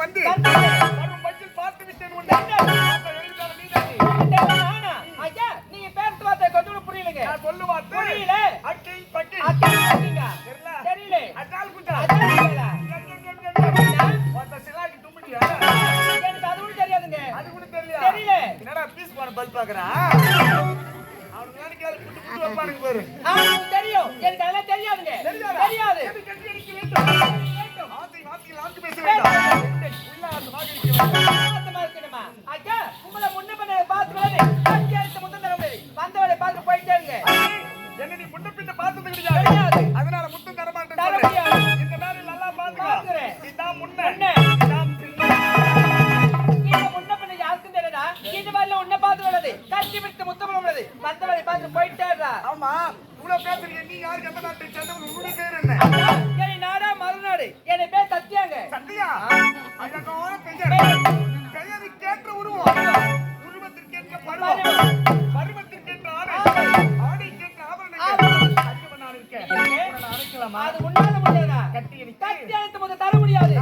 வந்து பார்த்து விட்டேன் நீங்க பேசுற வார்த்தை கொஞ்சம் புரியலைங்க. நான் சொல்லும் வார்த்தை, புரியல. அக்கா இருக்கீங்க. தெரியல. தெரியல. தெரியல. எம். ஒருத்த சிலாக்கி தும்முடியா? எனக்கு அது கூட தெரியாதுங்க. அது கூட தெரியலையா? தெரியல. என்னடா பீஸ் போன பல் பாக்குறா? புட்டு புட்டு தெரியும். எனக்கு அதெல்லாம் தெரியாதுங்க. தெரியாதா? தெரியாது. எது முன்ன போயிட்டே முன்ன பின்ன அதனால இந்த நாள் நல்லா முன்ன இந்த போயிட்டே ஆமா இவ்வளவு பேசுறீங்க நீ யாருக்கு எந்த நாட்டை சேர்ந்தவன் உன்னுடைய பேர் என்ன கட்டி அடித்து கட்டி அழைத்து தர முடியாது.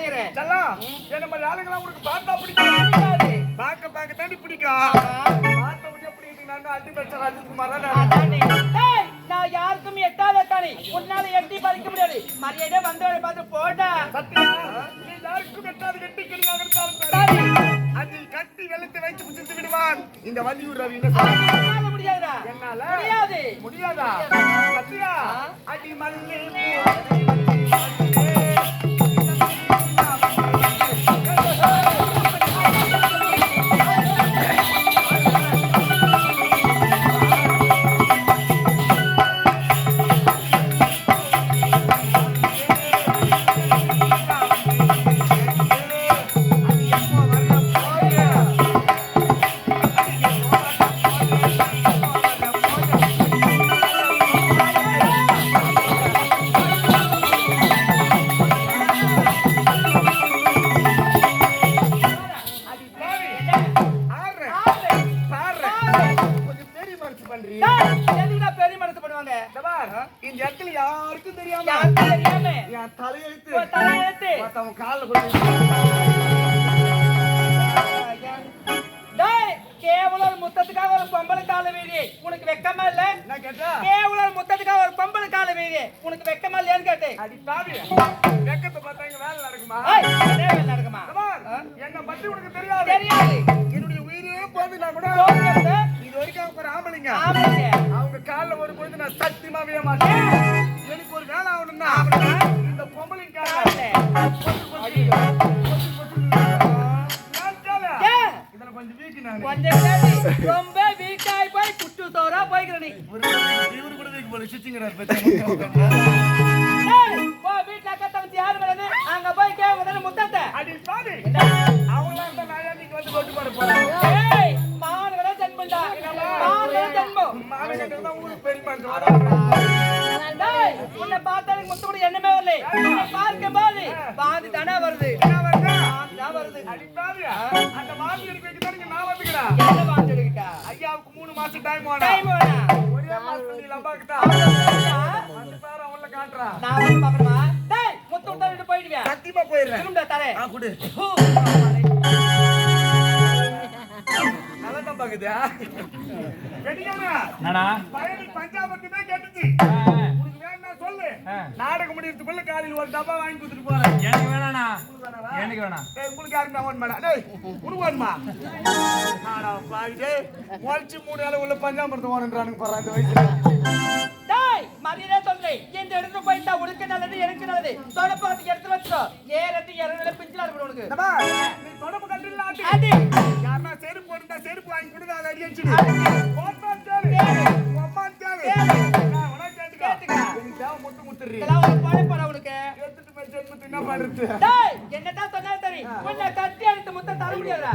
அலையிறேன் சல்லா என்ன மாதிரி ஆளுங்களாம் உனக்கு பார்த்தா பிடிக்கும் முடியாது பார்க்க பார்க்க தாண்டி பிடிக்கும். பார்த்த உடனே பிடிக்கும் நான் ராஜ்குமார் தான் யாருக்கும் எட்டாத காணி உன்னால எட்டி பறிக்க முடியாது. மரியாதை வந்தவரை பார்த்து போடா. சத்யா, நீ யாருக்கும் எட்டாவது கட்டி கிளியாக. அதில் கட்டி வெளுத்து வைத்து புசித்து விடுவான். இந்த வலியூர் ரவி சொல்றான்? என்னால முடியாது? முடியாதா. சத்யா பெரிய மனசு பெரிய பண்ணுவாங்க இந்த இடத்துல யாருக்கும் தெரியாம என் தலையெழுத்து தலையெழுத்து. மத்தவன் கால்ல போட்டு கேவலம் ஒரு முத்தத்துக்காக ஒரு பொம்பளை கால வீதி. உனக்கு வெக்கமா இல்ல? கேவலம் ஒரு முத்தத்துக்காக ஒரு பொம்பளை கால வீதி. உனக்கு வெக்கமா இல்லையான்னு கேட்டேன். அடி பாவி. வெக்கத்தை பார்த்தா இங்க வேலை நடக்குமா? அதே வேலை நடக்குமா? என்னை பத்தி உனக்கு தெரியாது. தெரியாது. என்னுடைய உயிரே போதுனா கூட தோற்கிறது இது வரைக்கும் அவங்க ஒரு ஆம்பளைங்க. அவங்க கால்ல ஒரு பொழுது நான் சத்தியமா விட மாட்டேன். எனக்கு ஒரு வேலை ஆகணும்னா இந்த பொம்பளைங்க ரொம்ப வீக் ஆகி போய் குட்டு சோறா போய்க்கிற நீ இவரு கூட வீக்கு போல சுச்சிங்கிறார் ஐயாவுக்கு மூணு மாசம் டைம் ஒரே மாசம் நீ லம்பாக்கு தான் அந்த பேர் அவங்கள காட்டுறான் நான் வந்து பாக்கணுமா டேய் முத்து விட்டா விட்டு போயிடுவியா? சத்தியமா போயிடுறேன். திரும்ப தரேன் ஆ குடு. நல்லா தான் பாக்குதா. கெட்டிக்காரா என்னடா? பயணி பஞ்சாபத்துமே கேட்டுச்சு. ஆ, உனக்கு வேணா சொல்லு. நாடகம் முடியறதுக்குள்ள காலையில் ஒரு டப்பா வாங்கி கொடுத்துட்டு போறேன். எனக்கு வேணாண்ணா? எனக்கு வேணாம். டேய், உங்களுக்கு யாருக்குடா வேணும் மேடம்? டேய், உனக்கு வேணுமா? பாவி, டேய், முளைச்சு மூணு நாள் உள்ள பஞ்சாமிர்தம் வேணுன்றானுங்க பாரு அந்த வயசுல. டேய் மரியாதை சொல்லு. இந்த இடத்துக்கு போயிட்டா உனக்கு நல்லது எனக்கு நல்லது. எடுத்து வச்சுக்கோ. ஏறத்து இறங்கல பிஞ்சிலா இருக்கணும் உனக்கு. தொடப்பு. அது யாருன்னா செருப்பு போட்டுட்டா செருப்பு வாங்கி கொடுங்க, அதை அடி அடிச்சுடு. அது. போட்டான் கேளு. கேளு. உன் அம்மான் கேளு. கேளு. நான் உனக்கு கேட்டுக்க. கேட்டுக்க. எனக்கு தேவை முட்டு முத்துறி. இதெல்லாம் ஒரு பழப்பட உனக்கு எடுத்துட்டு போய் ஜென்மத்துக்கு என்ன பண்றது? என்னதான் சொன்னா சரி உன்னை கட்டி அடித்து முத்த தர முடியாதா